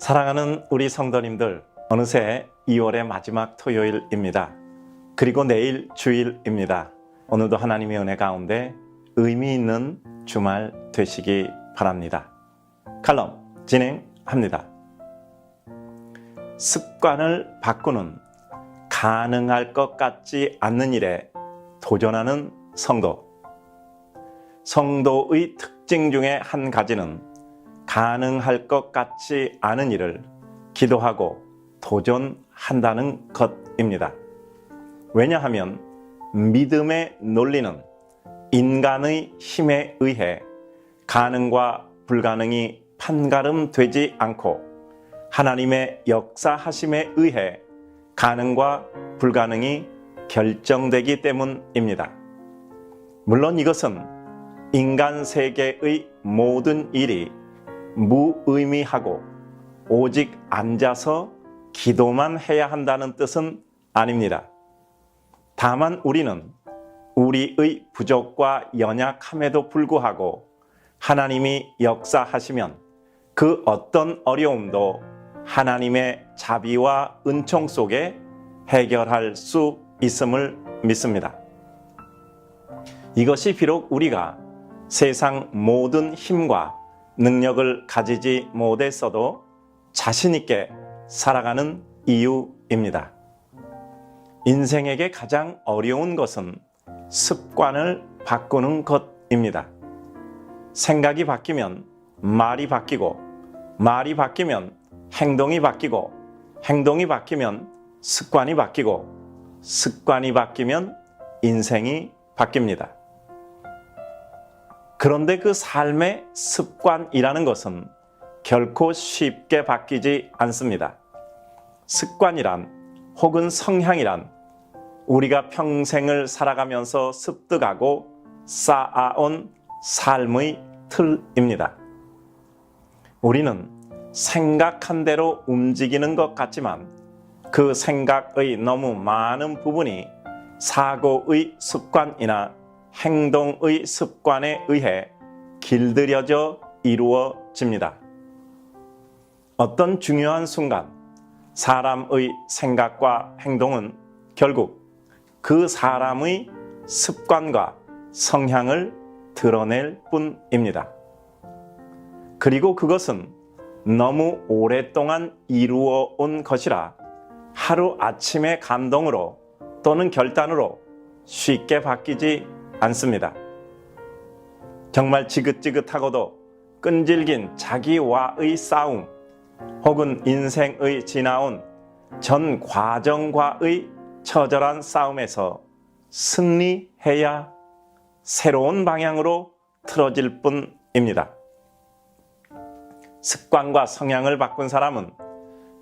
사랑하는 우리 성도님들, 어느새 2월의 마지막 토요일입니다. 그리고 내일 주일입니다. 오늘도 하나님의 은혜 가운데 의미 있는 주말 되시기 바랍니다. 칼럼 진행합니다. 습관을 바꾸는 가능할 것 같지 않는 일에 도전하는 성도. 성도의 특징 중에 한 가지는 가능할 것 같지 않은 일을 기도하고 도전한다는 것입니다. 왜냐하면 믿음의 논리는 인간의 힘에 의해 가능과 불가능이 판가름 되지 않고 하나님의 역사하심에 의해 가능과 불가능이 결정되기 때문입니다. 물론 이것은 인간 세계의 모든 일이 무의미하고 오직 앉아서 기도만 해야 한다는 뜻은 아닙니다. 다만 우리는 우리의 부족과 연약함에도 불구하고 하나님이 역사하시면 그 어떤 어려움도 하나님의 자비와 은총 속에 해결할 수 있음을 믿습니다. 이것이 비록 우리가 세상 모든 힘과 능력을 가지지 못했어도 자신있게 살아가는 이유입니다. 인생에게 가장 어려운 것은 습관을 바꾸는 것입니다. 생각이 바뀌면 말이 바뀌고, 말이 바뀌면 행동이 바뀌고, 행동이 바뀌면 습관이 바뀌고, 습관이 바뀌면 인생이 바뀝니다. 그런데 그 삶의 습관이라는 것은 결코 쉽게 바뀌지 않습니다. 습관이란 혹은 성향이란 우리가 평생을 살아가면서 습득하고 쌓아온 삶의 틀입니다. 우리는 생각한 대로 움직이는 것 같지만 그 생각의 너무 많은 부분이 사고의 습관이나 행동의 습관에 의해 길들여져 이루어집니다. 어떤 중요한 순간 사람의 생각과 행동은 결국 그 사람의 습관과 성향을 드러낼 뿐입니다. 그리고 그것은 너무 오랫동안 이루어 온 것이라 하루 아침의 감동으로 또는 결단으로 쉽게 바뀌지 않습니다. 정말 지긋지긋하고도 끈질긴 자기와의 싸움 혹은 인생의 지나온 전 과정과의 처절한 싸움에서 승리해야 새로운 방향으로 틀어질 뿐입니다. 습관과 성향을 바꾼 사람은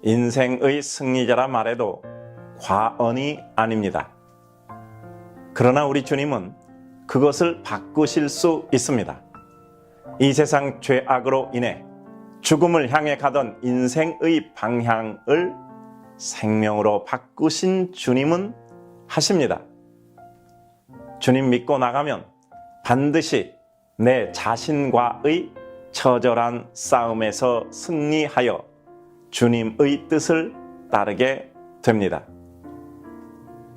인생의 승리자라 말해도 과언이 아닙니다. 그러나 우리 주님은 그것을 바꾸실 수 있습니다. 이 세상 죄악으로 인해 죽음을 향해 가던 인생의 방향을 생명으로 바꾸신 주님은 하십니다. 주님 믿고 나가면 반드시 내 자신과의 처절한 싸움에서 승리하여 주님의 뜻을 따르게 됩니다.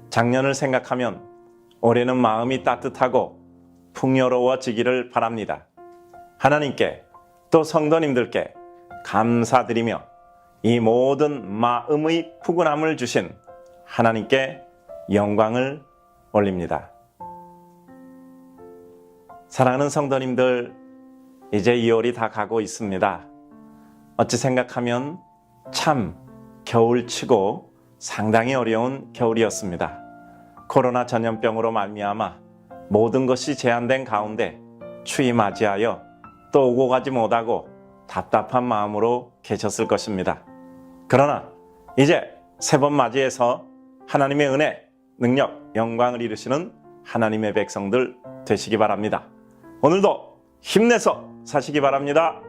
작년을 생각하면 올해는 마음이 따뜻하고 풍요로워지기를 바랍니다. 하나님께 또 성도님들께 감사드리며 이 모든 마음의 푸근함을 주신 하나님께 영광을 올립니다. 사랑하는 성도님들, 이제 2월이 다 가고 있습니다. 어찌 생각하면 참 겨울치고 상당히 어려운 겨울이었습니다. 코로나 전염병으로 말미암아 모든 것이 제한된 가운데 추위 맞이하여 또 오고 가지 못하고 답답한 마음으로 계셨을 것입니다. 그러나 이제 세 번 맞이해서 하나님의 은혜, 능력, 영광을 이루시는 하나님의 백성들 되시기 바랍니다. 오늘도 힘내서 사시기 바랍니다.